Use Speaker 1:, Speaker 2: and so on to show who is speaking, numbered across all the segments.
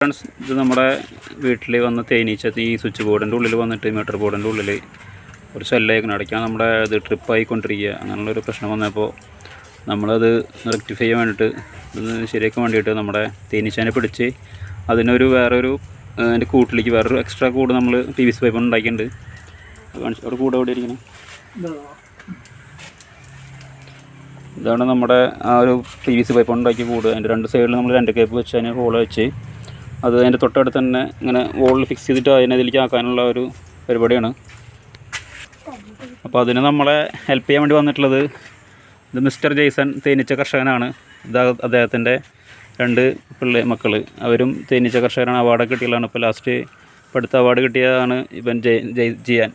Speaker 1: Friends ഇത് നമ്മുടെ വീട്ടിൽ വന്ന തേനീച്ച ഈ സ്വിച്ച് ബോർഡിന്റെ ഉള്ളിൽ വന്നിട്ട് മീറ്റർ ബോർഡിന്റെ ഉള്ളിൽ ഒരു ശല്യമായിരിക്കണം അടയ്ക്കാൻ നമ്മുടെ ഇത് ട്രിപ്പായിക്കൊണ്ടിരിക്കുക അങ്ങനെയുള്ളൊരു പ്രശ്നം വന്നപ്പോൾ നമ്മളത് റെക്ടിഫൈ ചെയ്യാൻ വേണ്ടിയിട്ട് ഇത് ശരിയാക്കാൻ വേണ്ടിയിട്ട് നമ്മുടെ തേനീച്ചേനെ പിടിച്ച് അതിനൊരു വേറൊരു അതിന്റെ കൂട്ടിലേക്ക് വേറൊരു എക്സ്ട്രാ കൂട് നമ്മൾ പി വി സി പൈപ്പ് ഉണ്ടാക്കിയിട്ടുണ്ട് അവിടെ കൂടെ എവിടെ ഇരിക്കണം? ഇതാണ് നമ്മുടെ ആ ഒരു പി വി സി പൈപ്പ് ഉണ്ടാക്കിയ കൂട്. അതിന്റെ രണ്ട് സൈഡിൽ നമ്മൾ രണ്ട് കേപ്പ് വെച്ച് അതിന് ഹോൾ വെച്ച് അത് അതിന്റെ തൊട്ടടുത്ത് തന്നെ ഇങ്ങനെ വോളിൽ ഫിക്സ് ചെയ്തിട്ട് അതിനെ ഇതിലേക്ക് ഒരു പരിപാടിയാണ്. അപ്പോൾ അതിന് നമ്മളെ ഹെൽപ്പ് ചെയ്യാൻ വേണ്ടി വന്നിട്ടുള്ളത് ഇത് മിസ്റ്റർ ജെയ്സൺ തേനീച്ച കർഷകനാണ്. ഇത് അദ്ദേഹത്തിന്റെ രണ്ട് പിള്ളേ മക്കൾ അവരും തേനീച്ച കർഷകനാണ് അവാർഡ് കിട്ടിയതാണ്. ഇപ്പോൾ ലാസ്റ്റ് പഠിത്ത അവാർഡ് കിട്ടിയതാണ് ഇവൻ ജയ് ജയ് ജിയാൻ.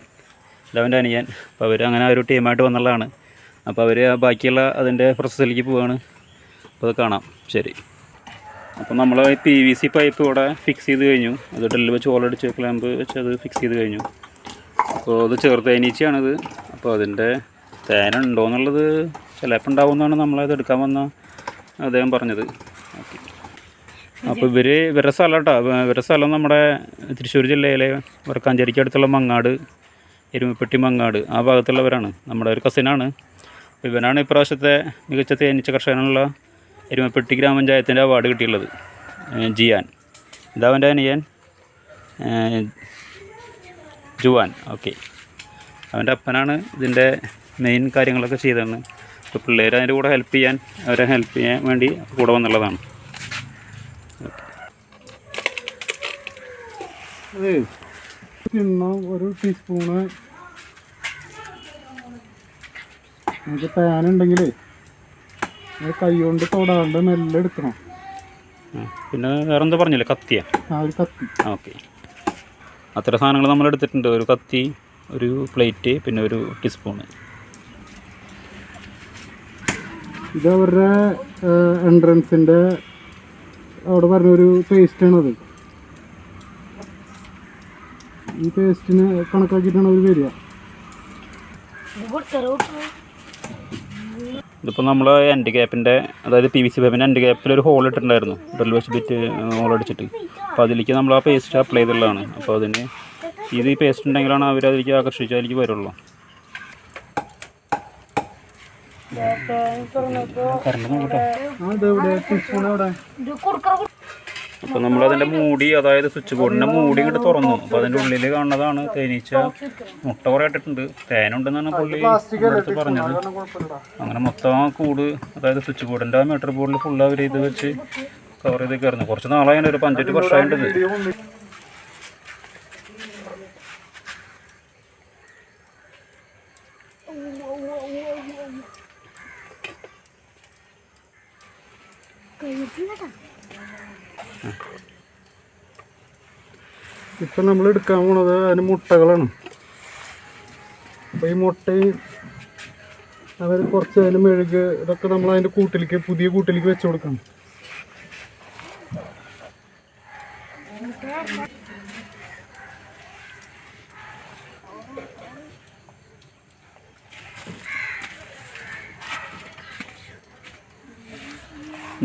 Speaker 1: ഇലവന്റെ അനിയൻ. അപ്പോൾ അവർ അങ്ങനെ ഒരു ടീമായിട്ട് വന്നുള്ളതാണ്. അപ്പോൾ അവർ ബാക്കിയുള്ള അതിന്റെ പ്രോസസ്സിലേക്ക് പോവുകയാണ് അപ്പോൾ അത് കാണാം. ശരി. അപ്പോൾ നമ്മൾ പി വി സി പൈപ്പ് ഇവിടെ ഫിക്സ് ചെയ്ത് കഴിഞ്ഞു. അത് ഡ്രില്ല് വെച്ച് ഓളടിച്ച് ക്ലാമ്പ് വെച്ച് അത് ഫിക്സ് ചെയ്ത് കഴിഞ്ഞു. അപ്പോൾ അത് ചെറുതേനീച്ചയാണിത് അപ്പോൾ അതിന്റെ തേന ഉണ്ടോ എന്നുള്ളത് ചിലപ്പോൾ ഉണ്ടാവുമെന്നാണ് നമ്മളത് എടുക്കാൻ വന്ന അദ്ദേഹം പറഞ്ഞത്. ഓക്കെ. അപ്പോൾ ഇവർ ഇവരുടെ സ്ഥലം കേട്ടോ ഇവരുടെ സ്ഥലം നമ്മുടെ തൃശ്ശൂർ ജില്ലയിലെ വടക്കാഞ്ചേരിക്ക് അടുത്തുള്ള മങ്ങാട് എരുമപ്പെട്ടി മങ്ങാട് ആ ഭാഗത്തുള്ളവരാണ്. നമ്മുടെ ഒരു കസിനാണ് ഇവനാണ് ഇപ്രാവശ്യത്തെ മികച്ച തേനീച്ച കർഷകനുള്ള എരുമപ്പെട്ടി ഗ്രാമപഞ്ചായത്തിന്റെ അവാർഡ് കിട്ടിയുള്ളത് ജിയാൻ. ഇതവന്റെ അനിയൻ ജുവാൻ. ഓക്കെ. അവന്റെ അപ്പനാണ് ഇതിന്റെ മെയിൻ കാര്യങ്ങളൊക്കെ ചെയ്തതെന്ന്. അപ്പോൾ പിള്ളേർ അതിന്റെ കൂടെ ഹെൽപ്പ് ചെയ്യാൻ അവരെ ഹെൽപ്പ് ചെയ്യാൻ വേണ്ടി കൂടെ വന്നുള്ളതാണ്.
Speaker 2: ഒരു ടീസ്പൂണ് നമുക്ക് പാനുണ്ടെങ്കിലേ അത് കൈ കൊണ്ട് തൊടാണ്ട് മെല്ലെ എടുക്കണം
Speaker 1: പിന്നെ വേറെ എന്താ പറഞ്ഞില്ലേ? കത്തിയാ?
Speaker 2: ആ ഒരു കത്തി.
Speaker 1: ഓക്കെ. അത്ര സാധനങ്ങൾ നമ്മൾ എടുത്തിട്ടുണ്ട്. ഒരു കത്തി ഒരു പ്ലേറ്റ് പിന്നെ ഒരു ടീസ്പൂണ്.
Speaker 2: ഇത് അവരുടെ എൻട്രൻസിന്റെ അവിടെ പറഞ്ഞൊരു പേസ്റ്റാണത്. ഈ പേസ്റ്റിന് കണക്കാക്കിയിട്ടാണ് അവർ വരിക.
Speaker 1: ഇതിപ്പോൾ നമ്മൾ എൻഡ് ക്യാപ്പിന്റെ അതായത് പി വി സി പൈപ്പിന്റെ എൻഡ് ക്യാപ്പിൽ ഒരു ഹോൾ ഇട്ടിട്ടുണ്ടായിരുന്നു. ഡ്രിൽ വെച്ച് ബിറ്റ് ഹോൾ അടിച്ചിട്ട്. അപ്പോൾ അതിലേക്ക് നമ്മൾ ആ പേസ്റ്റ് അപ്ലൈ ചെയ്തുള്ളതാണ് അപ്പോൾ അതിന് ഇത് ഈ പേസ്റ്റ് ഉണ്ടെങ്കിലാണ് അവർ അതിലേക്ക് ആകർഷിച്ചാൽ എനിക്ക് വരുള്ളൂ. കറണ്ട് നോക്കട്ടെ
Speaker 2: ആ ഇതെവിടെ ടീസ്പൂൺ എവിടെ
Speaker 1: അപ്പോൾ നമ്മൾ അതിന്റെ മൂടി അതായത് സ്വിച്ച് ബോർഡിന്റെ മൂടി ഇങ്ങോട്ട് തുറന്നു. അപ്പോൾ അതിന്റെ ഉള്ളിൽ കാണുന്നതാണ് തേനീച്ച മുട്ട കുറേ ഇട്ടിട്ടുണ്ട്. തേനുണ്ടെന്നാണ് പുള്ളി അടുത്ത് പറഞ്ഞത്. അങ്ങനെ മൊത്തം ആ കൂട് അതായത് സ്വിച്ച് ബോർഡിന്റെ ആ മീറ്റർ ബോർഡിൽ ഫുൾ അവർ ഇത് വെച്ച് കവർ ചെയ്തേക്കായിരുന്നു കുറച്ച് നാളായി ഒരു പഞ്ചായത്ത് വർഷമായിട്ട് ഇത്
Speaker 2: ഇപ്പൊ നമ്മൾ എടുക്കാൻ പോണത് അതിന് മുട്ടകളാണ്. അപ്പൊ ഈ മുട്ടയും അവർ കുറച്ച് അതിന് മെഴുക് ഇതൊക്കെ നമ്മൾ അതിന്റെ കൂട്ടിലേക്ക് പുതിയ കൂട്ടിലേക്ക് വെച്ച് കൊടുക്കണം.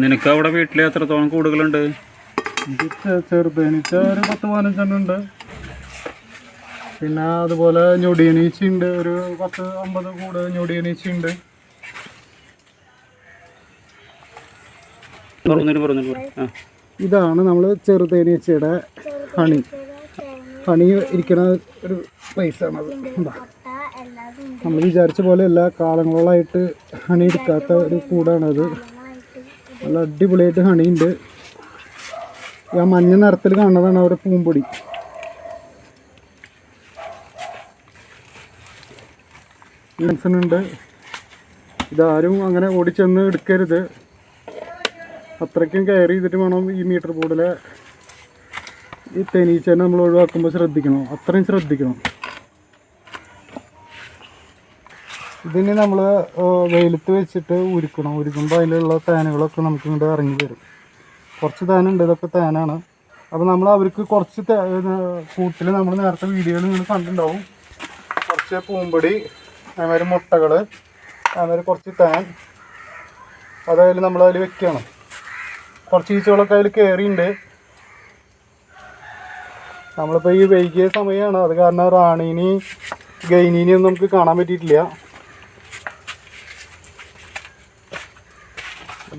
Speaker 1: നിനക്ക് അവിടെ വീട്ടിൽ എത്രത്തോളം കൂടുകളുണ്ട്?
Speaker 2: ഇത് ചെ- ചെറുതേനീച്ച ഒരു പത്ത് പതിനഞ്ചെണ്ണം ഉണ്ട്. പിന്നെ അതുപോലെ ഞൊടിയനീച്ച ഉണ്ട്. ഒരു പത്ത് അമ്പത് കൂട്.
Speaker 1: ആ.
Speaker 2: ഇതാണ് നമ്മൾ ചെറുതേനീച്ചയുടെ ഹണി. ഹണി ഇരിക്കുന്ന ഒരു പ്ലേസ് ആണത്. എന്താ നമ്മൾ വിചാരിച്ച പോലെ എല്ലാ കാലങ്ങളോളായിട്ട് ഹണി എടുക്കാത്ത ഒരു കൂടാണത്. നല്ല അടിപൊളിയായിട്ട് ഹണി ഉണ്ട് ആ മഞ്ഞ നിറത്തിൽ കാണുന്നതാണ് അവിടെ പൂമ്പൊടി. ഉണ്ട് ഇതാരും അങ്ങനെ ഓടിച്ചെന്ന് എടുക്കരുത്. അത്രയ്ക്കും കെയർ ചെയ്തിട്ട് വേണം ഈ മീറ്റർ ബോർഡിലെ ഈ തേനീച്ചനെ നമ്മൾ ഒഴിവാക്കുമ്പോൾ ശ്രദ്ധിക്കണം. അത്രയും ശ്രദ്ധിക്കണം. ഇതിന് നമ്മൾ വെയിലത്ത് വെച്ചിട്ട് ഉരുക്കണം. ഉരുക്കുമ്പോൾ അതിലുള്ള ഫാനുകളൊക്കെ നമുക്ക് ഇങ്ങോട്ട് ഇറങ്ങി വരും. കുറച്ച് തേനുണ്ട് ഇതൊക്കെ തേനാണ്. അപ്പോൾ നമ്മൾ അവർക്ക് കുറച്ച് കൂട്ടിൽ നമ്മൾ നേരത്തെ വീഡിയോയിൽ നിങ്ങൾ കണ്ടിട്ടുണ്ടാവും. കുറച്ച് പൂമ്പൊടി അതേമാതിരി മുട്ടകൾ അതേമാതിരി കുറച്ച് തേൻ. അതായത് നമ്മൾ അതിൽ വെക്കുകയാണ് കുറച്ച് ഈച്ചകളൊക്കെ അതിൽ കയറിയുണ്ട് നമ്മളിപ്പോൾ ഈ വൈകിയ സമയമാണ് അത് കാരണം റാണീനി ഗൈനീനിയൊന്നും നമുക്ക് കാണാൻ പറ്റിയിട്ടില്ല.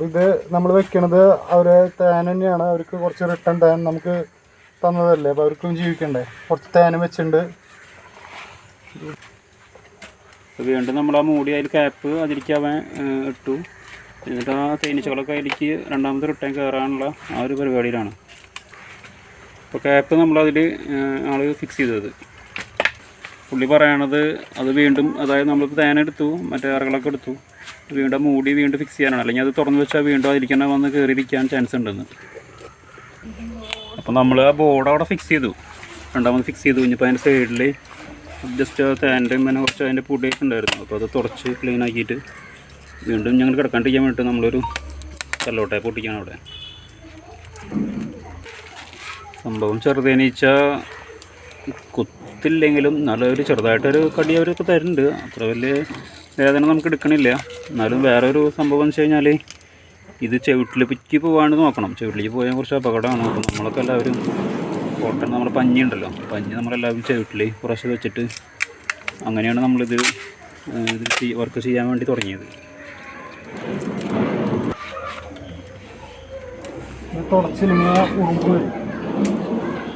Speaker 2: അപ്പോൾ ഇത് നമ്മൾ വെക്കണത് അവരെ തേൻ തന്നെയാണ്. അവർക്ക് കുറച്ച് റിട്ടേൺ തേൻ നമുക്ക് തന്നതല്ലേ? അപ്പോൾ അവർക്കും ജീവിക്കണ്ടേ? കുറച്ച് തേനും വെച്ചിട്ടുണ്ട്.
Speaker 1: വീണ്ടും നമ്മൾ ആ മൂടി അതിൽ ക്യാപ്പ് അതിലേക്ക് അവൻ ഇട്ടു. എന്നിട്ട് ആ തേനീച്ചകളൊക്കെ അതിലേക്ക് രണ്ടാമത് റിട്ടേൺ കയറാനുള്ള ആ ഒരു പരിപാടിയിലാണ്. അപ്പോൾ ക്യാപ്പ് നമ്മളതിൽ ആൾ ഫിക്സ് ചെയ്തത്. പുള്ളി പറയണത് അത് വീണ്ടും അതായത് നമ്മളിപ്പോൾ തേനെടുത്തു മറ്റേ അറകളൊക്കെ എടുത്തു. വീണ്ടും മൂടി വീണ്ടും ഫിക്സ് ചെയ്യാനാണ്. അല്ലെങ്കിൽ അത് തുറന്ന് വെച്ചാൽ വീണ്ടും അതിരിക്കണ വന്ന് കയറിയിരിക്കാൻ ചാൻസ് ഉണ്ടെന്ന്. അപ്പോൾ നമ്മൾ ആ ബോർഡ് അവിടെ ഫിക്സ് ചെയ്തു. രണ്ടാമത് ഫിക്സ് ചെയ്തു. കഴിഞ്ഞപ്പോൾ അതിന്റെ സൈഡിൽ ജസ്റ്റ് താന്റെ ഇങ്ങനെ കുറച്ച് അതിന്റെ പൊടിയൊക്കെ ഉണ്ടായിരുന്നു. അപ്പോൾ അത് തുടച്ച് ക്ലീൻ ആക്കിയിട്ട് വീണ്ടും ഞങ്ങൾ കിടക്കാണ്ടിരിക്കാൻ വേണ്ടിയിട്ട് നമ്മളൊരു കല്ലോട്ടെ പൊട്ടിക്കാണ് അവിടെ. സംഭവം ചെറുതേനീച്ച കുത്തില്ലെങ്കിലും നല്ലൊരു ചെറുതായിട്ടൊരു കടി അവരൊക്കെ തരുന്നുണ്ട്. അത്ര വലിയ വേദന നമുക്ക് എടുക്കണില്ല. എന്നാലും വേറെ ഒരു സംഭവം എന്ന് വെച്ച് കഴിഞ്ഞാൽ ഇത് ചെവിട്ടിൽ പറ്റി പോകാണ്ട് നോക്കണം. ചവിട്ടിലേക്ക് പോയാൽ കുറച്ച് അപകടമാണ്. അപ്പോൾ നമ്മളൊക്കെ എല്ലാവരും കോട്ടൺ നമ്മുടെ പഞ്ഞി ഉണ്ടല്ലോ. പഞ്ഞി നമ്മളെല്ലാവരും ചവിട്ടിൽ കുറച്ച് വെച്ചിട്ട് അങ്ങനെയാണ് നമ്മളിത് ഇത് വർക്ക് ചെയ്യാൻ വേണ്ടി തുടങ്ങിയത്.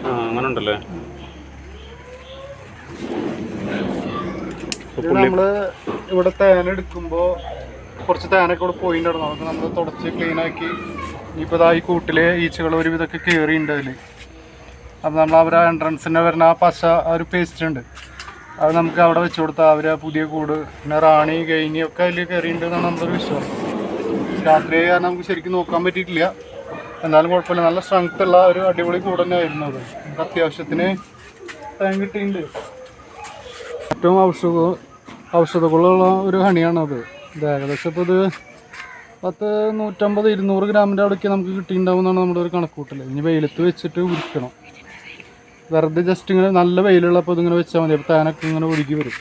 Speaker 1: ആ അങ്ങനെ ഉണ്ടല്ലേ
Speaker 2: നമ്മൾ ഇവിടെ തേൻ എടുക്കുമ്പോ കുറച്ച് തേനൊക്കെ ഇവിടെ പോയിണ്ടായിരുന്നു. അതൊക്കെ നമ്മൾ തുടച്ച് ക്ലീൻ ആക്കി. ഇനിയിപ്പോൾ ഇതാ ഈ കൂട്ടിൽ ഈച്ചകൾ ഒരുവിധമൊക്കെ കയറിയിട്ടുണ്ട് അതിൽ അപ്പോൾ നമ്മൾ അവരെ എൻട്രൻസിന്റെ വരുന്ന ആ പശ ആ ഒരു പേസ്റ്റ് ഉണ്ട് അത് നമുക്ക് അവിടെ വെച്ച് കൊടുത്താൽ അവർ പുതിയ കൂട് പിന്നെ റാണി ഗൈനിയൊക്കെ ഒക്കെ അതിൽ കയറിയിട്ടുണ്ടെന്നാണ് നമ്മുടെ വിശ്വാസം. രാത്രി കാരണം നമുക്ക് ശരിക്കും നോക്കാൻ പറ്റിയിട്ടില്ല. എന്നാലും കുഴപ്പമില്ല. നല്ല സ്ട്രെങ്ത് ഉള്ള ഒരു അടിപൊളി കൂടെ തന്നെ ആയിരുന്നു അത്. നമുക്ക് അത്യാവശ്യത്തിന് ടൈം കിട്ടിയിട്ടുണ്ട് ഏറ്റവും ഔഷധ ഔഷധങ്ങളുള്ള ഒരു ഹണിയാണത്. ഇത് ഏകദേശം ഇപ്പോൾ ഇത് പത്ത് നൂറ്റമ്പത് ഇരുന്നൂറ് ഗ്രാമിന്റെ അവിടേക്ക് നമുക്ക് കിട്ടിയിട്ടുണ്ടാവും എന്നാണ് നമ്മുടെ ഒരു കണക്കൂട്ടൽ ഇനി വെയിലത്ത് വെച്ചിട്ട് കുടിക്കണം വെറുതെ ജസ്റ്റ് ഇങ്ങനെ നല്ല വെയിലുള്ളപ്പോൾ ഇതിങ്ങനെ വെച്ചാൽ മതി. അപ്പോൾ താനൊക്കെ ഇങ്ങനെ ഒഴുകി വരും.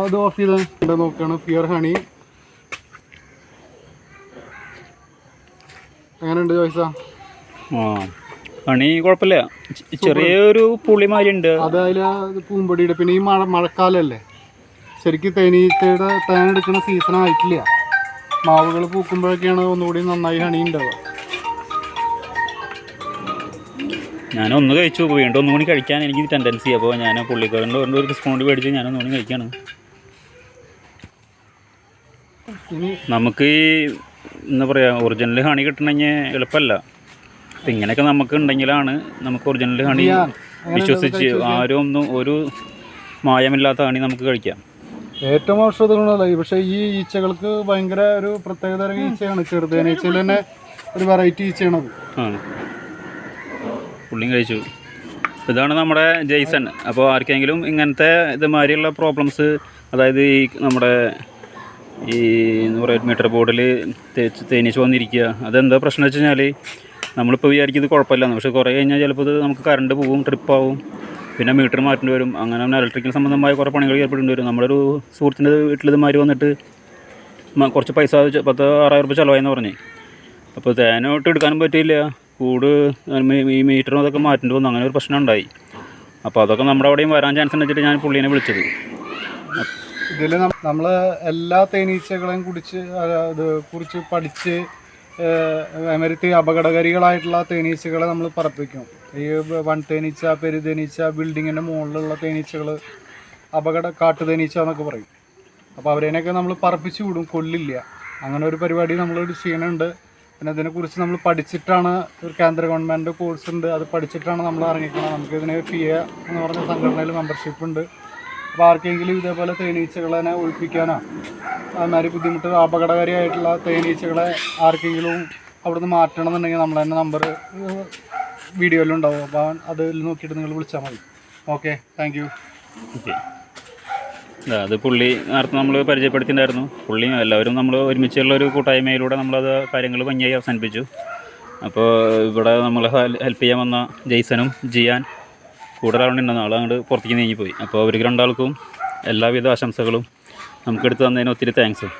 Speaker 2: അത് ഓഫ് ചെയ്ത് നോക്കുകയാണ് പ്യുർ ഹണി എങ്ങനെയുണ്ട് ചോയ്സ
Speaker 1: ആ. പണി കുഴപ്പമില്ല. ചെറിയൊരു പുളിമാരി ഉണ്ട്.
Speaker 2: അതായത് പൂമ്പടിയുടെ പിന്നെ ഈ മഴ മഴക്കാലല്ലേ? ശരിക്കും തേനീച്ചയുടെ തേൻ എടുക്കുന്ന സീസൺ ആയിട്ടില്ല. മാവുകൾ പൂക്കുമ്പോഴൊക്കെയാണ് ഒന്നുകൂടി നന്നായി ഹണി ഉണ്ടാവുക.
Speaker 1: ഞാൻ ഒന്ന് കഴിച്ചു. വീണ്ടും ഒന്നും കൂടി കഴിക്കാൻ എനിക്ക് ടെൻഡൻസി അപ്പോൾ ഞാൻ പുള്ളിക്കാരന്റെ ഒരു സ്പൂൺ മേടിച്ച് ഞാൻ ഒന്നുകൂടി കഴിക്കാണ്. നമുക്ക് ഈ എന്താ പറയുക ഒറിജിനൽ ഹണി കിട്ടണമെങ്കിൽ എളുപ്പമല്ല. അപ്പം ഇങ്ങനെയൊക്കെ നമുക്ക് ഉണ്ടെങ്കിലാണ് നമുക്ക് ഒറിജിനൽ ഹണി വിശ്വസിച്ച് ആരും ഒന്നും ഒരു മായമില്ലാത്ത ഹണി നമുക്ക് കഴിക്കാം.
Speaker 2: ഏറ്റവും ഔഷധങ്ങളല്ല പക്ഷേ ഈ ഈച്ചകൾക്ക് ഭയങ്കര ഒരു പ്രത്യേകതരം ഈച്ചയാണ് ചെറുതേനീച്ചയിൽ തന്നെ ഒരു വെറൈറ്റി ഈച്ചയാണത്.
Speaker 1: ആണ്. പുള്ളിയും കഴിച്ചു. ഇതാണ് നമ്മുടെ ജെയ്സൺ. അപ്പോൾ ആർക്കെങ്കിലും ഇങ്ങനത്തെ ഇതുമാതിരിയുള്ള പ്രോബ്ലംസ് അതായത് ഈ നമ്മുടെ ഈ എന്താ പറയുക മീറ്റർ ബോർഡിൽ തേച്ച് തേനീച്ച് വന്നിരിക്കുക അതെന്താ പ്രശ്നം വെച്ച് കഴിഞ്ഞാൽ നമ്മളിപ്പോൾ വിചാരിക്കുന്നത് കുഴപ്പമില്ല പക്ഷേ കുറേ കഴിഞ്ഞാൽ ചിലപ്പോൾ ഇത് നമുക്ക് കറണ്ട് പോവും ട്രിപ്പാവും പിന്നെ മീറ്റർ മാറ്റേണ്ടി വരും. അങ്ങനെ ഇലക്ട്രിക്കൽ സംബന്ധമായ കുറേ പണികൾ ഏർപ്പെടേണ്ടി വരും. നമ്മളൊരു സുഹൃത്തിന്റെ വീട്ടിൽ ഇതുമാതിരി വന്നിട്ട് കുറച്ച് പൈസ പത്ത് ആറായിരം രൂപ ചിലവായെന്ന് പറഞ്ഞു. അപ്പോൾ തേനോട്ട് എടുക്കാനും പറ്റിയില്ല. കൂട് ഈ മീറ്ററും അതൊക്കെ മാറ്റേണ്ടി വന്നു. അങ്ങനെ ഒരു പ്രശ്നം ഉണ്ടായി. അപ്പോൾ അതൊക്കെ നമ്മുടെ അവിടെയും വരാൻ ചാൻസ് ഉണ്ടെച്ചിട്ട് ഞാൻ പുള്ളീനെ വിളിച്ചത്.
Speaker 2: ഇതിൽ നമ്മൾ എല്ലാ തേനീച്ചകളെയും കുടിച്ച് അത് കുറിച്ച് പഠിച്ച് അമരത്തി അപകടകാരികളായിട്ടുള്ള തേനീച്ചകളെ നമ്മൾ പറപ്പിക്കും. ഈ വൺ തേനീച്ച പെരുതേനീച്ച ബിൽഡിങ്ങിന്റെ മുകളിലുള്ള തേനീച്ചകൾ അപകട കാട്ടു തേനീച്ച എന്നൊക്കെ പറയും. അപ്പോൾ അവരേനൊക്കെ നമ്മൾ പറപ്പിച്ചു വിടും കൊല്ലില്ല. അങ്ങനെ ഒരു പരിപാടി നമ്മൾ ചെയ്യണുണ്ട് പിന്നെ അതിനെക്കുറിച്ച് നമ്മൾ പഠിച്ചിട്ടാണ് ഒരു കേന്ദ്ര ഗവൺമെന്റ് കോഴ്സ് ഉണ്ട് അത് പഠിച്ചിട്ടാണ് നമ്മൾ ഇറങ്ങിക്കണം നമുക്കിതിന് ഫിയ എന്ന് പറഞ്ഞ സംഘടനയിൽ മെമ്പർഷിപ്പ് ഉണ്ട്. അപ്പോൾ ഇതേപോലെ തേനീച്ചകളെ ഒഴിപ്പിക്കാനോ. അതുമാതിരി ബുദ്ധിമുട്ട് അപകടകാരിയായിട്ടുള്ള തേനീച്ചകളെ ആർക്കെങ്കിലും അവിടുന്ന് മാറ്റണം എന്നുണ്ടെങ്കിൽ നമ്മൾ തന്നെ നമ്പർ വീഡിയോയിലുണ്ടാവും അപ്പോൾ അതിൽ നോക്കിയിട്ട് നിങ്ങൾ വിളിച്ചാൽ മതി. ഓക്കെ താങ്ക് യു
Speaker 1: അത് പുള്ളി നേരത്തെ നമ്മൾ പരിചയപ്പെടുത്തിയിട്ടുണ്ടായിരുന്നു. പുള്ളിയും എല്ലാവരും നമ്മൾ ഒരുമിച്ചുള്ള ഒരു കൂട്ടായ്മയിലൂടെ നമ്മളത് കാര്യങ്ങൾ ഭംഗിയായി അവസാനിപ്പിച്ചു. അപ്പോൾ ഇവിടെ നമ്മളെ ഹെൽപ്പ് ചെയ്യാൻ വന്ന ജെയ്സനും ജിയാൻ കൂടുതൽ ആളുണ്ടെന്ന് ആൾ അങ്ങോട്ട് പുറത്തേക്ക് നീങ്ങിപ്പോയി അപ്പോൾ അവർക്ക് രണ്ടാൾക്കും എല്ലാവിധ ആശംസകളും നമുക്കെടുത്ത് തന്നതിന് ഒത്തിരി താങ്ക്സും